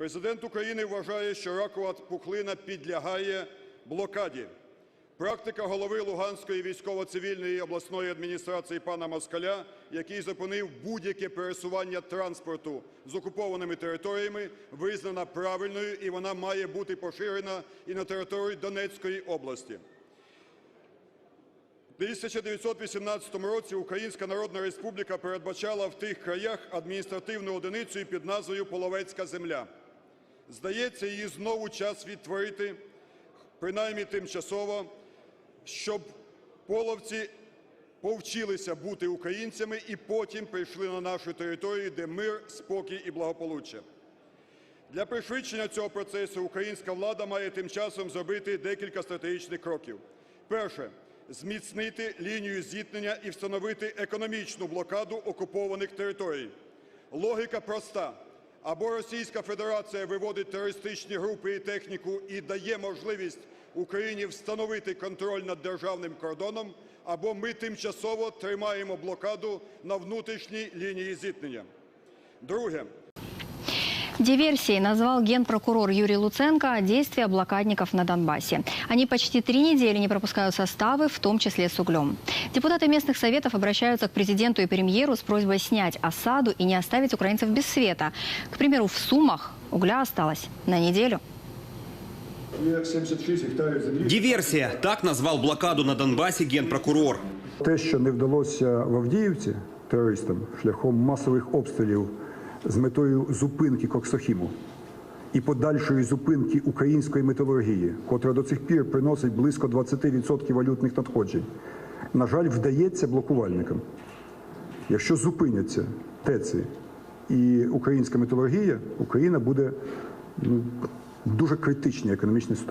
Президент України вважає, що ракова пухлина підлягає блокаді. Практика голови Луганської військово-цивільної обласної адміністрації пана Москаля, який зупинив будь-яке пересування транспорту з окупованими територіями, визнана правильною і вона має бути поширена і на території Донецької області. У 1918 році Українська Народна Республіка передбачала в тих краях адміністративну одиницю під назвою Половецька земля. Здається, її знову час відтворити, принаймні тимчасово, щоб половці повчилися бути українцями і потім прийшли на нашу територію, де мир, спокій і благополуччя. Для пришвидшення цього процесу українська влада має тим часом зробити декілька стратегічних кроків. Перше зміцнити лінію зіткнення і встановити економічну блокаду окупованих територій. Логіка проста: або Російська Федерація виводить терористичні групи і техніку і дає можливість Україні встановити контроль над державним кордоном, або ми тимчасово тримаємо блокаду на внутрішній лінії зіткнення. Друге. Диверсией назвал генпрокурор Юрий Луценко действия блокадников на Донбассе. Они почти три недели не пропускают составы, в том числе с углем. Депутаты местных советов обращаются к президенту и премьеру с просьбой снять осаду и не оставить украинцев без света. К примеру, в Сумах угля осталось на неделю. Є 76 гектарів землі. Диверсия. Так назвал блокаду на Донбассе генпрокурор. Те, що не вдалося в Авдіївці терористам шляхом масових обстрілів З метою зупинки Коксохіму і подальшої зупинки української металургії, котра до цих пір приносить близько 20% валютних надходжень, на жаль, вдається блокувальникам. Якщо зупиняться ТЕЦи і українська металургія, Україна буде ну, дуже критичній економічній ситуації.